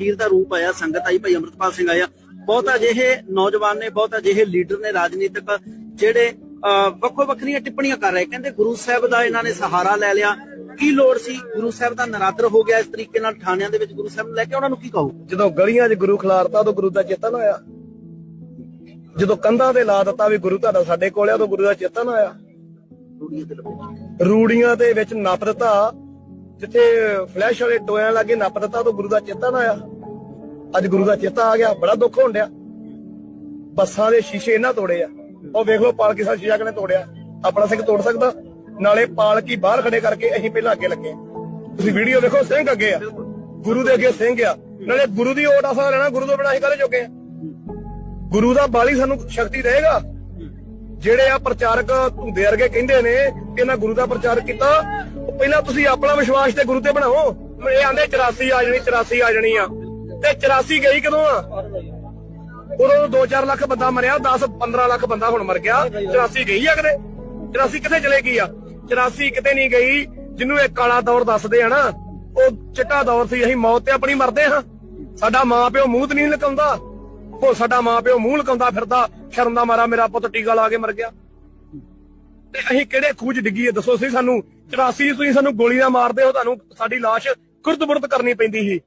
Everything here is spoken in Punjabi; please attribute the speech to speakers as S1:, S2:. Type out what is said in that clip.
S1: ਹੀਰ ਦਾ ਰੂਪ ਆਇਆ ਸੰਗਤ ਆਈ ਭਾਈ ਅਮਰਤਪਾਲ ਸਿੰਘ ਆਇਆ। ਬਹੁਤ ਅਜਿਹੇ ਨੌਜਵਾਨ ਨੇ ਬਹੁਤ ਅਜਿਹੇ ਲੀਡਰ ਨੇ ਰਾਜਨੀਤਿਕ ਜਿਹੜੇ ਵੱਖੋ ਵੱਖਰੀਆਂ ਟਿੱਪਣੀਆਂ ਕਰ ਰਹੇ। ਕਹਿੰਦੇ ਗੁਰੂ ਸਾਹਿਬ ਦਾ ਇਹਨਾਂ ਨੇ ਸਹਾਰਾ ਲੈ ਲਿਆ। ਕੀ ਲੋੜ ਸੀ? ਗੁਰੂ ਸਾਹਿਬ ਦਾ ਨਰਾਦਰ ਹੋ ਗਿਆ। ਇਸ ਤਰੀਕੇ ਨਾਲ ਥਾਣਿਆਂ ਦੇ ਵਿੱਚ ਗੁਰੂ ਸਾਹਿਬ ਨੂੰ ਲੈ ਕੇ ਉਹਨਾਂ ਨੂੰ ਕੀ ਕਹੋ?
S2: ਜਦੋਂ ਗਲੀਆਂ 'ਚ ਗੁਰੂ ਖਿਲਾਰਤਾ ਉਦੋਂ ਗੁਰੂ ਦਾ ਚੇਤਨ ਹੋਇਆ। ਜਦੋਂ ਕੰਧਾਂ ਤੇ ਲਾ ਦਿੱਤਾ ਵੀ ਗੁਰੂ ਤੁਹਾਡਾ ਸਾਡੇ ਕੋਲ ਆ ਉਦੋਂ ਗੁਰੂ ਦਾ ਚੇਤਨ ਹੋਇਆ।
S1: ਰੂੜੀਆਂ ਦੇ ਲੱਭੇ।
S2: ਰੂੜੀਆਂ ਦੇ ਵਿੱਚ ਨੱਪ ਦਿੱਤਾ। ਜਿੱਥੇ ਫਲੈਸ਼ ਵਾਲੇ ਟੋਇਆਂ ਲਾਗੇ ਨੱਪ ਦਿੱਤਾ, ਉਦੋਂ ਗੁਰੂ ਦਾ ਚੇਤਾ ਨਾ ਆਇਆ। ਅੱਜ ਗੁਰੂ ਦਾ ਚੇਤਾ ਆ ਗਿਆ, ਬੜਾ ਦੁੱਖ ਹੋਣ ਡਿਆ। ਬੱਸਾਂ ਦੇ ਸ਼ੀਸ਼ੇ ਇਹਨਾਂ ਤੋੜੇ ਆ। ਉਹ ਵੇਖ ਲਓ, ਪਾਲਕੀ ਸਾਹਿਬ ਸ਼ੀਸ਼ਾ ਕਿਨੇ ਤੋੜਿਆ? ਆਪਣਾ ਸਿੰਘ ਤੋੜ ਸਕਦਾ। ਨਾਲੇ ਪਾਲਕੀ ਬਾਹਰ ਖੜੇ ਕਰਕੇ ਅਸੀਂ ਪਹਿਲਾਂ ਅੱਗੇ ਲੱਗੇ। ਤੁਸੀਂ ਵੀਡੀਓ ਵੇਖੋ, ਸਿੰਘ ਅੱਗੇ ਆ। ਗੁਰੂ ਦੇ ਅੱਗੇ ਸਿੰਘ ਆ। ਨਾਲੇ ਗੁਰੂ ਦੀ ਓਟ ਆਸਾ ਲੈਣਾ ਗੁਰੂ ਤੋਂ ਬਿਨਾਂ ਅਸੀਂ ਕਾਹਦੇ ਜੋਗੇ ਆ? ਗੁਰੂ ਦਾ ਬਾਲੀ ਸਾਨੂੰ ਸ਼ਕਤੀ ਦੇਗਾ ਜਿਹੜੇ ਆ ਪ੍ਰਚਾਰਕ ਧੁੰਦੇ ਵਰਗੇ ਕਹਿੰਦੇ ਨੇ ਕਿ ਇਹਨਾਂ ਗੁਰੂ ਦਾ ਪ੍ਰਚਾਰ ਕੀਤਾ ਪਹਿਲਾਂ ਤੁਸੀਂ ਆਪਣਾ ਵਿਸ਼ਵਾਸ ਤੇ ਗੁਰੂ ਤੇ ਬਣਾਓ। ਇਹ ਆਂਦੇ 84 ਆ ਜਾਣੀ 84 ਆ ਜਾਣੀ ਆ। ਤੇ 84 ਗਈ ਕਦੋਂ ਆ? ਉਦੋਂ 2-4 ਲੱਖ ਬੰਦਾ ਮਰਿਆ 10-15 ਲੱਖ ਬੰਦਾ ਹੁਣ ਮਰ ਗਿਆ। 84 ਗਈ ਆ ਕਦੇ? 84 ਕਿੱਥੇ ਚਲੇ ਗਈ ਆ? 84 ਕਿਤੇ ਨਹੀਂ ਗਈ। ਜਿਹਨੂੰ ਇਹ ਕਾਲਾ ਦੌਰ ਦੱਸਦੇ ਆ ਨਾ, ਉਹ ਚਿੱਟਾ ਦੌਰ ਸੀ, ਅਸੀਂ ਮੌਤ ਤੇ ਆਪਣੀ ਮਰਦੇ ਹਾਂ। ਸਾਡਾ ਮਾਂ ਪਿਓ ਮੂੰਹ ਤੇ ਨਹੀਂ ਲਕਾਉਂਦਾ ਉਹ ਸਾਡਾ ਮਾਂ ਪਿਓ ਮੂੰਹ ਲਕਾਉਂਦਾ ਫਿਰਦਾ ਸ਼ਰਮ ਦਾ ਮਾਰਾ, ਮੇਰਾ ਪੁੱਤ ਟੀਕਾ ਲਾ ਕੇ ਮਰ ਗਿਆ। ਤੇ ਅਸੀਂ ਕਿਹੜੇ ਖੂਜ ਡਿੱਗੀਏ? ਦੱਸੋ ਸੀ ਸਾਨੂੰ 84 ਤੁਸੀਂ ਸਾਨੂੰ ਗੋਲੀ ਨਾਲ ਮਾਰਦੇ ਹੋ, ਤੁਹਾਨੂੰ ਸਾਡੀ ਲਾਸ਼ ਖੁਰਦ-ਬੁਰਦ ਕਰਨੀ ਪੈਂਦੀ ਸੀ।